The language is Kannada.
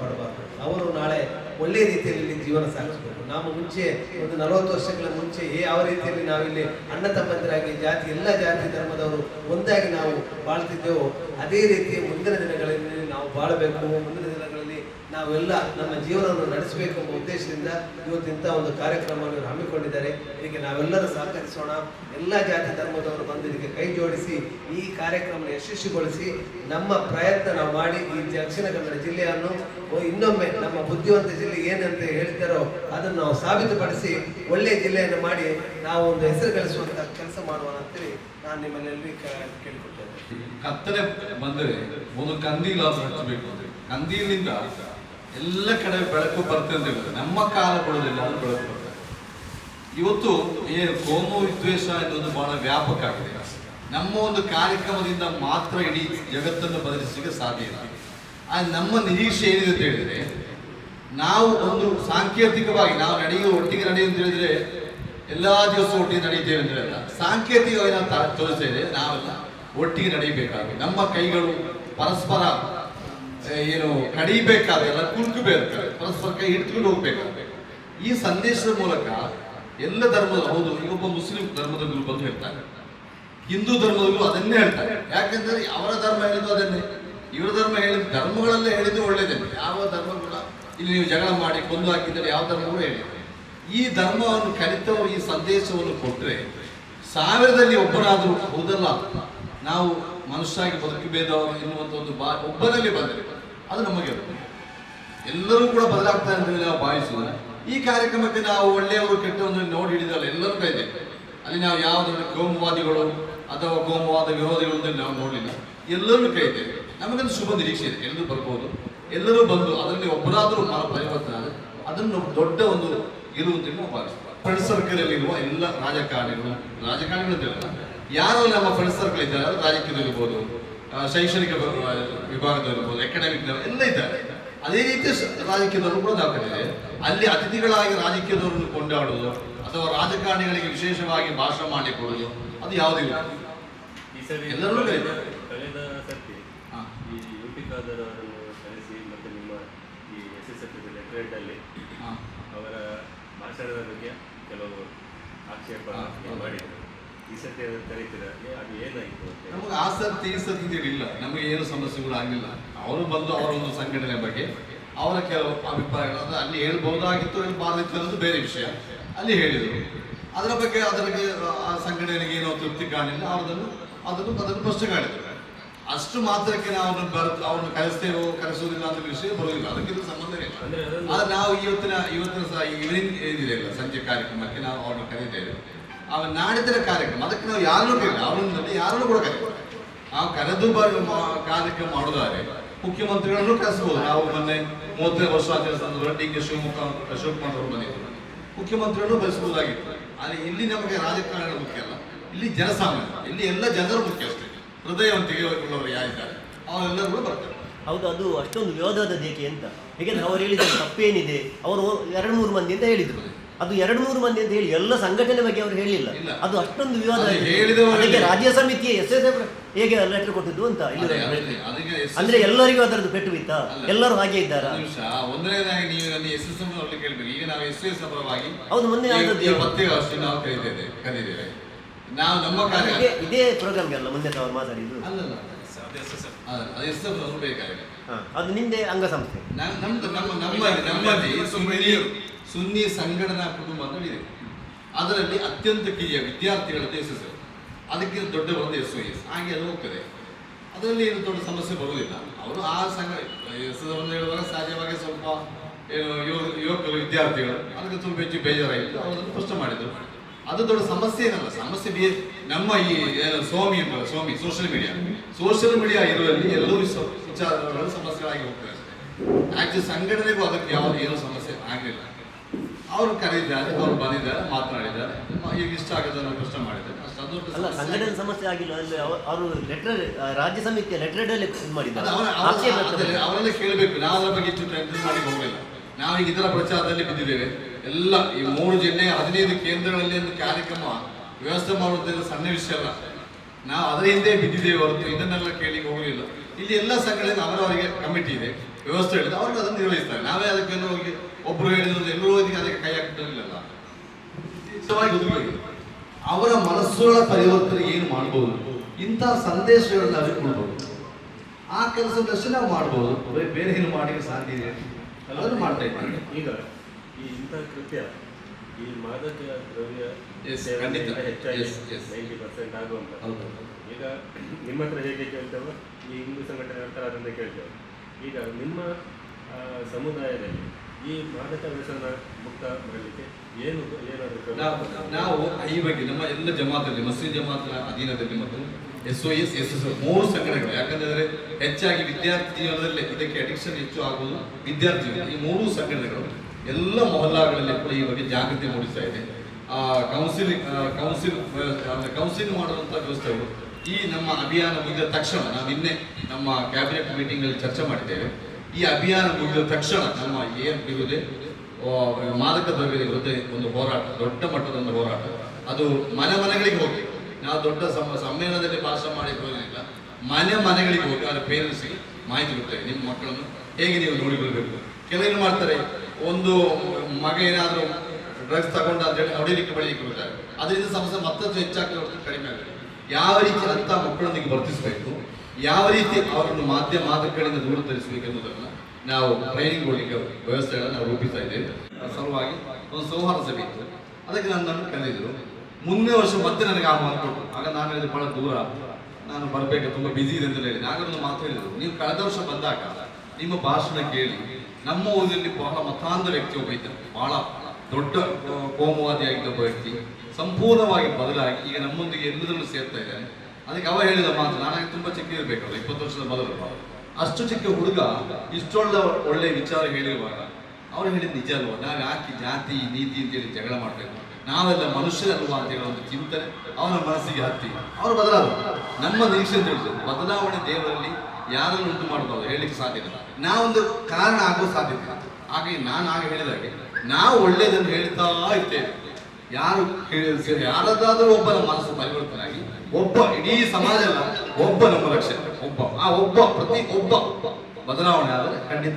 ಪಡಬಾರ್ದು. ಅವರು ನಾಳೆ ಒಳ್ಳೆ ರೀತಿಯಲ್ಲಿ ಜೀವನ ಸಾಗಿಸಬೇಕು. ನಾವು ಮುಂಚೆ ಒಂದು ನಲವತ್ತು ವರ್ಷಗಳ ಮುಂಚೆ ಯಾವ ರೀತಿಯಲ್ಲಿ ನಾವಿಲ್ಲಿ ಅಣ್ಣ ತಮ್ಮಂದಿರಾಗಿ ಜಾತಿ, ಎಲ್ಲ ಜಾತಿ ಧರ್ಮದವರು ಒಂದಾಗಿ ನಾವು ಬಾಳ್ತಿದ್ದೆವೋ, ಅದೇ ರೀತಿ ಮುಂದಿನ ದಿನಗಳಲ್ಲಿ ನಾವು ಬಾಳಬೇಕು, ಮುಂದಿನ ನಾವೆಲ್ಲ ನಮ್ಮ ಜೀವನವನ್ನು ನಡೆಸಬೇಕು ಎಂಬ ಉದ್ದೇಶದಿಂದ ಇಂಥ ಒಂದು ಕಾರ್ಯಕ್ರಮವನ್ನು ಹಮ್ಮಿಕೊಂಡಿದ್ದಾರೆ. ಇದಕ್ಕೆ ನಾವೆಲ್ಲರೂ ಸಹಕರಿಸೋಣ. ಎಲ್ಲ ಜಾತಿ ಧರ್ಮದವರು ಬಂದು ಇದಕ್ಕೆ ಕೈ ಜೋಡಿಸಿ, ಈ ಕಾರ್ಯಕ್ರಮ ಯಶಸ್ವಿಗೊಳಿಸಿ, ನಮ್ಮ ಪ್ರಯತ್ನ ನಾವು ಮಾಡಿ ಈ ದಕ್ಷಿಣ ಕನ್ನಡ ಜಿಲ್ಲೆಯನ್ನು ಇನ್ನೊಮ್ಮೆ ನಮ್ಮ ಬುದ್ಧಿವಂತ ಜಿಲ್ಲೆ ಏನಂತ ಹೇಳ್ತಾರೋ ಅದನ್ನು ನಾವು ಸಾಬೀತುಪಡಿಸಿ ಒಳ್ಳೆಯ ಜಿಲ್ಲೆಯನ್ನು ಮಾಡಿ ನಾವು ಒಂದು ಹೆಸರು ಗಳಿಸುವಂತಹ ಕೆಲಸ ಮಾಡುವ ಅಂತೇಳಿ ನಾನು ನಿಮ್ಮಲ್ಲಿ ಕೇಳಿಕೊಳ್ತೇನೆ. ಕತ್ತಲೆ ಬಂದರೆ ಒಂದು ಕಂದೀಲಾದ್ರೂ ಹಚ್ಚಬೇಕು ಕಂದೀಲಿಂದ ಎಲ್ಲ ಕಡೆ ಬೆಳಕು ಬರ್ತದೆ ನಮ್ಮ ಕಾಲ ಕೊಡೋದಿಲ್ಲ ಅದು ಬೆಳಕು ಬರ್ತದೆ ಇವತ್ತು ಏನು ಕೋಮು ವಿದ್ವೇಷ ಎನ್ನುವುದು ಬಹಳ ವ್ಯಾಪಕ ಆಗಿದೆ. ನಮ್ಮ ಒಂದು ಕಾರ್ಯಕ್ರಮದಿಂದ ಮಾತ್ರ ಇಡೀ ಜಗತ್ತನ್ನು ಬದಲಿಸಲಿಕ್ಕೆ ಸಾಧ್ಯ ಇಲ್ಲ. ಆ, ನಮ್ಮ ನಿರೀಕ್ಷೆ ಏನಿದೆ ಅಂತ ಹೇಳಿದ್ರೆ, ನಾವು ಒಂದು ಸಾಂಕೇತಿಕವಾಗಿ, ನಾವು ನಡೆಯುವ ಒಟ್ಟಿಗೆ ನಡೆಯುವ ಅಂತ ಹೇಳಿದ್ರೆ, ಎಲ್ಲಾ ದಿವಸ ಒಟ್ಟಿಗೆ ನಡೀತೇವೆ ಅಂತ ಹೇಳಲ್ಲ ಸಾಂಕೇತಿಕವಾಗಿ ನಾವು ತೋರಿಸ್ತೇವೆ ತೋರಿಸ್ತಾ ನಾವೆಲ್ಲ ಒಟ್ಟಿಗೆ ನಡೀಬೇಕಾಗಿ ನಮ್ಮ ಕೈಗಳು ಪರಸ್ಪರ ಏನು ಕಡಿಬೇಕಾದೆಲ್ಲ ಕುಲ್ಕಬೇಕು ಪರಸ್ಪರ ಕೈ ಹಿಡ್ಕೊಂಡು ಹೋಗ್ಬೇಕಾಗುತ್ತೆ ಈ ಸಂದೇಶದ ಮೂಲಕ ಎಲ್ಲ ಧರ್ಮದ, ಹೌದು ಒಬ್ಬ ಮುಸ್ಲಿಂ ಧರ್ಮದ ಗುರು ಬಂದು ಹೇಳ್ತಾರೆ. ಹಿಂದೂ ಧರ್ಮದಲ್ಲೂ ಅದನ್ನೇ ಹೇಳ್ತಾರೆ. ಯಾಕೆಂದ್ರೆ ಅವರ ಧರ್ಮ ಹೇಳಿದ್ದು ಅದನ್ನೇ. ಇವರ ಧರ್ಮ ಹೇಳಿದ ಧರ್ಮಗಳಲ್ಲೇ ಹೇಳಿದ್ದು ಒಳ್ಳೇದೇ. ಯಾವ ಧರ್ಮ ಕೂಡ ಇಲ್ಲಿ ನೀವು ಜಗಳ ಮಾಡಿ, ಕೊಂದು ಹಾಕಿದರೆ ಯಾವ ಧರ್ಮ ಕೂಡ ಹೇಳಿ. ಈ ಧರ್ಮವನ್ನು ಕಲಿತವರು ಈ ಸಂದೇಶವನ್ನು ಕೊಟ್ಟರೆ ಸಾವಿರದಲ್ಲಿ ಒಬ್ಬರಾದರೂ ಹೌದಲ್ಲ ನಾವು ಮನುಷ್ಯಾಗಿ ಬದುಕಬೇದವರು ಎನ್ನುವಂಥ ಒಂದು ಬಾ ಒಬ್ಬರಲ್ಲಿ ಬಂದರೆ ಅದು ನಮಗೆ. ಎಲ್ಲರೂ ಕೂಡ ಬದಲಾಗ್ತಾರೆ ಅಂತ ನಾವು ಭಾವಿಸುವ ಈ ಕಾರ್ಯಕ್ರಮಕ್ಕೆ ನಾವು ಒಳ್ಳೆಯವರು ಕೆಟ್ಟವರು ನೋಡಿ ಹಿಡಿದಲ್ಲ ಎಲ್ಲರೂ ಕೈ ಅಲ್ಲಿ ನಾವು ಯಾವುದನ್ನು ಕೋಮುವಾದಿಗಳು ಅಥವಾ ಕೋಮುವಾದ ವಿರೋಧಿಗಳು ಅಂತ ನಾವು ನೋಡಲಿಲ್ಲ. ಎಲ್ಲರೂ ಕೈ ನಮಗೊಂದು ಶುಭ ನಿರೀಕ್ಷೆ ಇದೆ. ಎಲ್ಲರೂ ಬರ್ಬೋದು. ಎಲ್ಲರೂ ಬಂದು ಅದರಲ್ಲಿ ಒಬ್ಬರಾದರೂ ಪರಿವರ್ತನೆ ಆದರೆ ಅದನ್ನು ದೊಡ್ಡ ಒಂದು ಗೆಲುವು ಅಂತ ನಾವು ಭಾವಿಸ್ತೀವಿ. ಫ್ರೆಂಡ್ ಸರ್ಕಲ್ ಅಲ್ಲಿ ಇರುವ ಎಲ್ಲ ರಾಜಕಾರಣಿಗಳು ರಾಜಕಾರಣಿಗಳು ಅಂತ ಹೇಳಲ್ಲ. ಯಾರು ನಮ್ಮ ಫ್ರೆಂಡ್ ಸರ್ಕಲ್ ಇದ್ದಾರೆ ಅದು ರಾಜಕೀಯದಲ್ಲಿರ್ಬೋದು ಶೈಕ್ಷಣಿಕ ವಿಭಾ- ವಿಭಾಗದಲ್ಲಿರ್ಬೋದು ಅಕಾಡೆಮಿಕ್ ಎಲ್ಲ ಇದ್ದಾರೆ. ಅದೇ ರೀತಿ ರಾಜಕೀಯದವರು ಕೂಡ ದಾಖಲಿದೆ ಅಲ್ಲಿ ಅತಿಥಿಗಳಾಗಿ ರಾಜಕೀಯದವರನ್ನು ಕೊಂಡಾಡುವುದು ಅಥವಾ ರಾಜಕಾರಣಿಗಳಿಗೆ ವಿಶೇಷವಾಗಿ ಭಾಷಣ ಮಾಡಿಕೊಳ್ಳುವುದು ಅದು ಯಾವುದಿಲ್ಲ ಎಲ್ಲರೂ. ಕಳೆದ- ಸರ್ತಿ. ಈ ಯು ಪಿ ಖಾದರ್ ಅವರನ್ನು ಕರೆಸಿ ಮತ್ತೆ ನಿಮ್ಮ ಈ ಎಸ್ ಎಸ್ ಎಫ್ ಲೆಟರೇಟ್ ಅಲ್ಲಿ ಅವರ ಭಾಷಣದ ಬಗ್ಗೆ ಕೆಲವು ಆಕ್ಷೇಪ ಮಾಡಿದ್ರು. ಈ ಕರೀತೀರ ಅದು ಏನಾಯಿತು ನಮಗೆ ಆಸಕ್ತಿ ಈ ಸತಿ ಇಲ್ಲ ನಮಗೆ ಏನು ಸಮಸ್ಯೆಗಳು ಆಗಿಲ್ಲ. ಅವರು ಬಂದು ಅವರ ಒಂದು ಸಂಘಟನೆ ಬಗ್ಗೆ ಅವರ ಕೆಲವು ಅಭಿಪ್ರಾಯಗಳನ್ನು ಅಲ್ಲಿ ಹೇಳ್ಬಹುದಾಗಿತ್ತು ಹೇಳ್ಬಾರ್ದಿತ್ತು ಅನ್ನೋದು ಬೇರೆ ವಿಷಯ. ಅಲ್ಲಿ ಹೇಳಿದರು. ಅದರ ಬಗ್ಗೆ ಅದರಿಗೆ ಆ ಸಂಘಟನೆಗೆ ಏನೋ ತೃಪ್ತಿ ಕಾಣಲಿಲ್ಲ. ಅವರದನ್ನು ಅದನ್ನು ಅದನ್ನು ಪ್ರಶ್ನೆ ಕಾಣಿದ್ರು ಅಷ್ಟು ಮಾತ್ರಕ್ಕೆ ನಾವು ಅವ್ರನ್ನ ಬರ್ ಅವ್ರನ್ನ ಕರೆಸ್ತೇವೋ ಕರೆಸೋದಿಲ್ಲ ಅಂತ ವಿಷಯ ಬರೋದಿಲ್ಲ ಅದಕ್ಕಿಂತ ಸಂಬಂಧ ಸಂಬಂಧವೇ ಇಲ್ಲ ಆದ್ರೆ ನಾವು ಇವತ್ತಿನ ಇವತ್ತಿನ ಸಹ ಈವ್ನಿಂಗ್ ಏನಿದೆ ಅಲ್ಲ ಸಂಜೆ ಕಾರ್ಯಕ್ರಮಕ್ಕೆ ನಾವು ಅವ್ರನ್ನ ಕರೀತೇವೆ. ಅವ ನಾಡಿದ್ರ ಕಾರ್ಯಕ್ರಮ. ಅದಕ್ಕೆ ನಾವು ಯಾರನ್ನೂ ಬೇಕು ಅವನಲ್ಲಿ ಯಾರನ್ನೂ ಕೂಡ ಕರೀತೀವಿ ನಾವು ಕರೆದು ಬರುವ ಮಾ- ಕಾರ್ಯಕ್ರಮ ಮಾಡೋದಾದ್ರೆ ಮುಖ್ಯಮಂತ್ರಿಗಳನ್ನು ಕರೆಸಬಹುದು ನಾವು ಮೊನ್ನೆ ಮೂವತ್ತನೇ ವರ್ಷ ಸಂದರ್ಭದಲ್ಲಿ ಡಿ ಕೆ ಶಿವಮೊಗ್ಗ ಅಶೋಕ್ ಕುಮಾರ್ ಅವರು ಬಂದಿದ್ರು. ಮುಖ್ಯಮಂತ್ರಿಗಳನ್ನು ಬಯಸಬಹುದಾಗಿತ್ತು ಆದರೆ ಇಲ್ಲಿ ನಮಗೆ ರಾಜಕಾರಣ ಮುಖ್ಯ ಅಲ್ಲ. ಇಲ್ಲಿ ಜನಸಾಮಾನ್ಯ. ಇಲ್ಲಿ ಎಲ್ಲ ಜನರು ಮುಖ್ಯ ಅಷ್ಟೇ. ಹೃದಯವಂತಿಗೆ ತೆಗೆದುಕೊಳ್ಳೋರು ಯಾರಿದ್ದಾರೆ ಅವರೆಲ್ಲರೂ ಕೂಡ ಬರ್ತಾರೆ ಹೌದು ಅದು ಅಷ್ಟೊಂದು ವಿವಾದದ ದೇಕೆ ಅಂತ ಹೇಗೆಂದ್ರೆ ಅವರು ಹೇಳಿದ ತಪ್ಪೇನಿದೆ ಅವರು ಎರಡು ಮೂರು ಮಂದಿ ಅಂತ ಹೇಳಿದ್ರು ಅದು ಎರಡು ಮೂರು ಮಂದಿ ಅಂತ ಹೇಳಿ ಎಲ್ಲ ಸಂಘಟನೆ ಬಗ್ಗೆ ಅವರು ಹೇಳಿಲ್ಲ. ಅದು ಅಷ್ಟೊಂದು ವಿವಾದ. ಅದಕ್ಕೆ ರಾಜ್ಯ ಸಮಿತಿ ಎಸ್ ಎಸ್ ಹೇಗೆ ಲೆಟರ್ ಕೊಟ್ಟಿದ್ದು ಅಂತ ಅಂದ್ರೆ ಎಲ್ಲರಿಗೂ ಅದರದ್ದು ಪೆಟ್ಟು ಬಿತ್ತಾ. ಎಲ್ಲರೂ ಹಾಗೆ ಇದ್ದಾರಾ ಒಂದು ನಿಮಿಷ ಒಂದನೇದಾಗಿ ನೀವು ನನ್ನ ಎಸ್ ಎಸ್ ಎಂ ಅವ್ರಿಗೆ ಈಗ ನಾವು ಎಸ್ ಎಸ್ ಪರವಾಗಿ ಹೌದು, ಮೊನ್ನೆ ಕರೀತೇವೆ ನಾವು ನಮ್ಮ ಕಾರ್ಯ. ಇದೇ- ಪ್ರೋಗ್ರಾಮ್ ಪ್ರೋಗ್ರಾಮ್ಗೆ ಅಲ್ಲ ಮುಂದೆ ನಾವು ಮಾತಾಡಿದ್ದು. ಅಲ್ಲಲ್ಲ ಅದು ಎಸ್ ಎಸ್ ಅವರು ಬೇಕಾಗಿದೆ. ಅದು ನಿಂದೆ ಅಂಗಸಂಸ್ಥೆ. ಸಂಸ್ಥೆ ನಮ್ದು ನಮ್ಮ ನಮ್ಮ ನಮ್ಮಲ್ಲಿ ಸುನ್ನಿ ಸುನ್ನಿ ಸಂಘಟನಾ ಕುಟುಂಬ ಅಂತ ಇದೆ. ಅದರಲ್ಲಿ ಅತ್ಯಂತ ಕಿರಿಯ ವಿದ್ಯಾರ್ಥಿಗಳದ್ದು ಎಸ್ ಅದಕ್ಕೆ ಅದಕ್ಕಿಂತ ದೊಡ್ಡ ಒಂದು ಎಸ್ ಎಸ್. ಹಾಗೆ ಅದು ಹೋಗ್ತದೆ. ಅದರಲ್ಲಿ ಏನು ದೊಡ್ಡ ಸಮಸ್ಯೆ ಬರುವುದಿಲ್ಲ. ಅವರು ಆ ಸಂಘ ಎಸ್ ಹೇಳುವಾಗ ಸಹಜವಾಗಿ ಸ್ವಲ್ಪ ಏನು ಯುವ- ಯುವಕರು ವಿದ್ಯಾರ್ಥಿಗಳು ಅದಕ್ಕೆ ತುಂಬ ಹೆಚ್ಚು ಬೇಜಾರಾಗಿತ್ತು. ಅವರನ್ನು ಪ್ರಶ್ನೆ ಮಾಡಿದ್ರು. ಅದು ದೊಡ್ಡ ಸಮಸ್ಯೆ ಏನಲ್ಲ ಸಮಸ್ಯೆ ಬಿ ನಮ್ಮ ಈ ಸ್ವಾಮಿ ಅಂತಲ್ಲ ಸ್ವಾಮಿ ಸೋಷಿಯಲ್ ಮೀಡಿಯಾ ಸೋಷಿಯಲ್ ಮೀಡಿಯಾ ಇರುವಲ್ಲಿ ಎಲ್ಲರೂ ವಿಚಾರಗಳು ಸಮಸ್ಯೆಗಳಾಗಿ ಹೋಗ್ತದೆ ಆಕ್ಚುಲಿ ಸಂಘಟನೆಗೂ ಅದಕ್ಕೆ ಯಾವ ಏನು ಸಮಸ್ಯೆ ಆಗಲಿಲ್ಲ. ಅವರು ಕರೆದಿದ್ದಾರೆ ಅವ್ರು ಬಂದಿದ್ದಾರೆ ಮಾತನಾಡಿದ್ದಾರೆ. ಈಗ ಇಷ್ಟ ಆಗಿದೆ ನಾವು ಕಷ್ಟ ಮಾಡಿದ್ದಾರೆ. ಅಲ್ಲ ಸಂಘಟನೆ ಸಮಸ್ಯೆ ಆಗಿಲ್ಲ ಅಂದ್ರೆ ಅವ- ಅವರು ಲೆಟರ್ ರಾಜ್ಯ ಸಮಿತಿಯ ಲೆಟರ್ ಅಲ್ಲಿ ಮಾಡಿದ್ದಾರೆ. ಅವರೆಲ್ಲ ಕೇಳಬೇಕು. ನಾವು ಅದರ ಬಗ್ಗೆ ಹೆಚ್ಚು ಮಾಡಿ ಹೋಗಲಿಲ್ಲ. ನಾವು ಈಗ ಇದರ ಪ್ರಚಾರದಲ್ಲಿ ಬಿದ್ದಿದ್ದೇವೆ. ಎಲ್ಲ ಈ ಮೂರು ಜಿಲ್ಲೆ ಹದಿನೈದು ಕೇಂದ್ರಗಳಲ್ಲಿ ಒಂದು ಕಾರ್ಯಕ್ರಮ ವ್ಯವಸ್ಥೆ ಮಾಡುವುದರಿಂದ ಸಣ್ಣ ವಿಷಯ ಅಲ್ಲ. ನಾವು ಅದರ ಹಿಂದೆ ಬಿದ್ದಿದ್ದೇವೆ ಹೊರತು ಇದನ್ನೆಲ್ಲ ಕೇಳಿ ಹೋಗಲಿಲ್ಲ. ಇಲ್ಲಿ ಎಲ್ಲ ಸಂಘಗಳಿಂದ ಅವರವರಿಗೆ ಕಮಿಟಿ ಇದೆ, ವ್ಯವಸ್ಥೆ ಹೇಳಿದ್ರು ಅವರು ಅದನ್ನು ನಿರ್ವಹಿಸ್ತಾರೆ. ನಾವೇ ಅದಕ್ಕೆ ಹೋಗಿ ಒಬ್ರು ಹೇಳಿದ್ರು, ಎಲ್ಲರೂ ಹೋಗಿ ಅದಕ್ಕೆ ಕೈ ಹಾಕಿರಲಿಲ್ಲ ಅವರ ಮನಸ್ಸುಗಳ ಪರಿವರ್ತನೆ ಏನು ಮಾಡ್ಬೋದು? ಇಂತಹ ಸಂದೇಶಗಳನ್ನ ಅರಿಕೊಳ್ಬಹುದು ಆ ಕೆಲಸದಷ್ಟು ನಾವು ಮಾಡ್ಬೋದು. ಬೇರೆ ಏನು ಮಾಡಲಿಕ್ಕೆ ಸಾಧ್ಯ ಇದೆ ಅದನ್ನು ಮಾಡ್ತಾ ಇದ್ದಾರೆ ಈಗ ಈ ಇಂತಹ ಕೃತ್ಯ ಈ ಮಾದಕ ದ್ರವ್ಯ ಸೇವನೆಯಿಂದ. ಹೆಚ್ಚಾಗಿ. ನೈಂಟಿ ಪರ್ಸೆಂಟ್ ಆಗುವಂತ ಈಗ ನಿಮ್ಮ ಹತ್ರ ಹೇಗೆ ಕೇಳ್ತೇವೆ ಈ ಹಿಂದೂ ಸಂಘಟನೆ ಹತ್ರ ಕೇಳ್ತೇವೆ ಈಗ ನಿಮ್ಮ ಸಮುದಾಯದಲ್ಲಿ ಈ ಮಾದಕ ವ್ಯಸನ ಮುಕ್ತ ಮಾಡಲಿಕ್ಕೆ ಏನು ಏನಾದರೂ? ನಾವು ನಾವು ಈ ಬಗ್ಗೆ ನಮ್ಮ ಎಲ್ಲ ಜಮಾತಲ್ಲಿ ಮಸೀದ್ ಜಮಾತ್ನ ಅಧೀನದಲ್ಲಿ ಮತ್ತು S O S S S ಮೂರು ಸಂಘಟನೆಗಳು ಯಾಕಂದ್ರೆ ಹೆಚ್ಚಾಗಿ ವಿದ್ಯಾರ್ಥಿ ಜೀವನದಲ್ಲಿ ಇದಕ್ಕೆ ಅಡಿಕ್ಷನ್ ಹೆಚ್ಚು ಆಗುವುದು ವಿದ್ಯಾರ್ಥಿ ಈ ಮೂರು ಸಂಘಟನೆಗಳು ಎಲ್ಲ ಮೊಹಲ್ಲಾಗಳಲ್ಲಿ ಕೂಡ ಈ ಬಗ್ಗೆ ಜಾಗೃತಿ ಮೂಡಿಸ್ತಾ ಇದೆ. ಆ ಕೌನ್ಸಿಲಿಂಗ್ ಕೌನ್ಸಿಲ್ ಕೌನ್ಸಿಲ್ ಮಾಡುವಂಥ ವ್ಯವಸ್ಥೆಗಳು ಈ ನಮ್ಮ ಅಭಿಯಾನ ಮುಗಿದ ತಕ್ಷಣ ನಾವು ನಿನ್ನೆ ನಮ್ಮ ಕ್ಯಾಬಿನೆಟ್ ಮೀಟಿಂಗ್ ಅಲ್ಲಿ ಚರ್ಚೆ ಮಾಡಿದ್ದೇವೆ. ಈ ಅಭಿಯಾನ ಮುಗಿದ ತಕ್ಷಣ ನಮ್ಮ ಏನ್ ಬಿಗುದೆ ಮಾದಕ ದ್ರವ್ಯದ ವಿರುದ್ಧ ಒಂದು ಹೋರಾಟ, ದೊಡ್ಡ ಮಟ್ಟದ ಒಂದು ಹೋರಾಟ. ಅದು ಮನೆ ಮನೆಗಳಿಗೆ ಹೋಗಿ. ನಾವು ದೊಡ್ಡ ಸಮ, ಸಮ್ಮೇಳನದಲ್ಲಿ ಭಾಷಣ ಮಾಡಿ ಮನೆ ಮನೆಗಳಿಗೆ ಹೋಗಿ ಅದರ ಪೇರೆಂಟ್ಸ್ಗೆ ಮಾಹಿತಿ ಕೊಡ್ತೇವೆ. ನಿಮ್ಮ ಮಕ್ಕಳನ್ನು ಹೇಗೆ ನೀವು ನೋಡಿಕೊಳ್ಬೇಕು? ಕೆಲವೇನು ಮಾಡ್ತಾರೆ? ಒಂದು ಮಗ ಏನಾದರೂ ಡ್ರಗ್ಸ್ ತಗೊಂಡು ಅಂತೇಳಿ ಹೊಡಿಲಿಕ್ಕೆ ಬಳಿಲಿಕ್ಕೆ ಅದರಿಂದ ಸಮಸ್ಯೆ ಮತ್ತಷ್ಟು ಹೆಚ್ಚಾಗ್ತಾ ಹೊರತು ಕಡಿಮೆ ಆಗುತ್ತೆ. ಯಾವ ರೀತಿ ಅಂತ ಮಕ್ಕಳೊಂದಿಗೆ ವರ್ತಿಸಬೇಕು, ಯಾವ ರೀತಿ ಅವರನ್ನು ಮಾಧ್ಯಮ ಮಾದಕಗಳಿಂದ ದೂರ ತರಿಸಬೇಕು ಎನ್ನುವುದನ್ನು ನಾವು ಟ್ರೈನಿಂಗ್ ಕೊಡಲಿಕ್ಕೆ ವ್ಯವಸ್ಥೆಗಳನ್ನು ನಾವು ರೂಪಿಸ್ತಾ ಇದ್ದೇವೆ. ಸಲುವಾಗಿ ಒಂದು ಸೌಹಾರ್ದ ಸಭೆ ಇತ್ತು. ಅದಕ್ಕೆ ನನ್ನನ್ನು ಕರೆದಿದ್ರು, ಮುಂದಿನ ವರ್ಷ ಮತ್ತೆ ನನಗೆ ಆಹ್ವಾನ ಕೊಟ್ಟರು ಆಗ ನಾನು ಹೇಳಿದೆ, ಬಹಳ ದೂರ. ನಾನು ಬರಬೇಕು, ತುಂಬ ಬ್ಯುಸಿ ಇದೆ ಅಂತ ಹೇಳಿದೆ. ಆಗ ಒಂದು ಮಾತು ಹೇಳಿದರು, ನೀವು ಕಳೆದ ವರ್ಷ ಬಂದಾಗ ನಿಮ್ಮ ಭಾಷಣ ಕೇಳಿ ನಮ್ಮ ಊರಿನಲ್ಲಿ ಬಹಳ ಮತಾಂಧ ವ್ಯಕ್ತಿ ಒಬ್ಬ ಇದ್ದ. ಬಹಳ ದೊಡ್ಡ ಕೋಮುವಾದಿ ಕೋಮುವಾದಿಯಾಗಿದ್ದ ಒಬ್ಬ ವ್ಯಕ್ತಿ. ಸಂಪೂರ್ಣವಾಗಿ ಬದಲಾಗಿ ಈಗ ನಮ್ಮೊಂದಿಗೆ ಎಲ್ಲದರಲ್ಲೂ ಸೇರ್ತಾ ಇದ್ದಾನೆ. ಅದಕ್ಕೆ ಅವ ಹೇಳಿದ ಮಾತು, ನನಗೆ ತುಂಬಾ ಚಿಕ್ಕ ಇರಬೇಕಲ್ಲ, ಇಪ್ಪತ್ತು ವರ್ಷದ ಮೊದಲು. ಅಷ್ಟು ಚಿಕ್ಕ ಹುಡುಗ ಇಷ್ಟೊಳ್ಳ ಒಳ್ಳೆ ವಿಚಾರ ಹೇಳಿರುವಾಗ ಅವ್ರು ಹೇಳಿದ ನಿಜ ಅಲ್ವಾ? ನಾವು ಯಾಕೆ ಜಾತಿ, ನೀತಿ ಅಂತೇಳಿ ಜಗಳ ಮಾಡಬೇಕು ನಾವೆಲ್ಲ ಮನುಷ್ಯರಲ್ವಾ ಅಂತ ಹೇಳೋ ಒಂದು ಚಿಂತನೆ ಅವನ ಮನಸ್ಸಿಗೆ ಹತ್ತಿ. ಅವರು ಬದಲಾದ ನಮ್ಮ ನಿರೀಕ್ಷೆ ಅಂತ ಹೇಳಿದ್ರು ಬದಲಾವಣೆ ದೇವರಲ್ಲಿ ಯಾರನ್ನು ಉಂಟು ಮಾಡಬಾರ್ದು ಹೇಳಲಿಕ್ಕೆ ಸಾಧ್ಯವಿಲ್ಲ. ನಾವೊಂದು ಕಾರಣ ಆಗೋ ಸಾಧ್ಯತೆ ಹಾಗೆ ನಾನು ಹಾಗೆ ಹೇಳಿದಾಗೆ ನಾವು ಒಳ್ಳೆಯದನ್ನು ಹೇಳ್ತಾ ಇರ್ತೇವೆ. ಯಾರು ಯಾರದಾದ್ರೂ ಒಬ್ಬನ ಮನಸ್ಸು ಪರಿವರ್ತನಾಗಿ, ಒಬ್ಬ ಇಡೀ ಸಮಾಜ ಒಬ್ಬ ನಮ್ಮ ಲಕ್ಷ್ಯ, ಒಬ್ಬ, ಆ ಒಬ್ಬ ಪ್ರತಿ ಒಬ್ಬ ಬದಲಾವಣೆ ಆದರೆ ಖಂಡಿತ